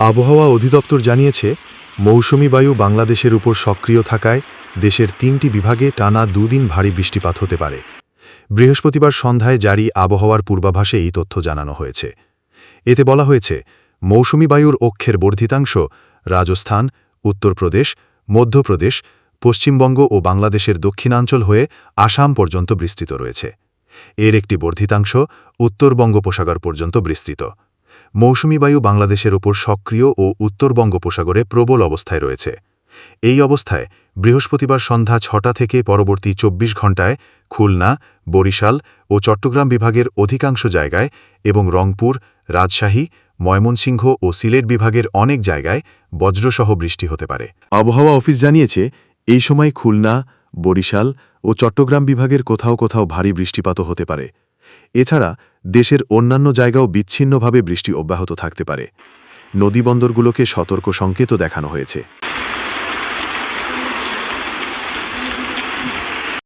আবহাওয়া অধিদপ্তর জানিয়েছে, মৌসুমি বায়ু বাংলাদেশের উপর সক্রিয় থাকায় দেশের তিনটি বিভাগে টানা দুদিন ভারী বৃষ্টিপাত হতে পারে। বৃহস্পতিবার সন্ধ্যায় জারি আবহাওয়ার পূর্বাভাসে এই তথ্য জানানো হয়েছে। এতে বলা হয়েছে, মৌসুমি বায়ুর অক্ষের বর্ধিতাংশ রাজস্থান, উত্তরপ্রদেশ, মধ্যপ্রদেশ, পশ্চিমবঙ্গ ও বাংলাদেশের দক্ষিণাঞ্চল হয়ে আসাম পর্যন্ত বিস্তৃত রয়েছে। এর একটি বর্ধিতাংশ উত্তর বঙ্গোপসাগর পর্যন্ত বিস্তৃত। মৌসুমি বায়ু বাংলাদেশের ওপর সক্রিয় ও উত্তর বঙ্গোপসাগরে প্রবল অবস্থায় রয়েছে। এই অবস্থায় বৃহস্পতিবার সন্ধ্যা ছটা থেকে পরবর্তী ২৪ ঘণ্টায় খুলনা, বরিশাল ও চট্টগ্রাম বিভাগের অধিকাংশ জায়গায় এবং রংপুর, রাজশাহী, ময়মনসিংহ ও সিলেট বিভাগের অনেক জায়গায় বজ্রসহ বৃষ্টি হতে পারে। আবহাওয়া অফিস জানিয়েছে, এই সময় খুলনা, বরিশাল ও চট্টগ্রাম বিভাগের কোথাও কোথাও ভারী বৃষ্টিপাতও হতে পারে। এছাড়া দেশের অন্যান্য জায়গাও বিচ্ছিন্নভাবে বৃষ্টি অব্যাহত থাকতে পারে। নদীবন্দরগুলোকে সতর্ক সংকেতও দেখানো হয়েছে।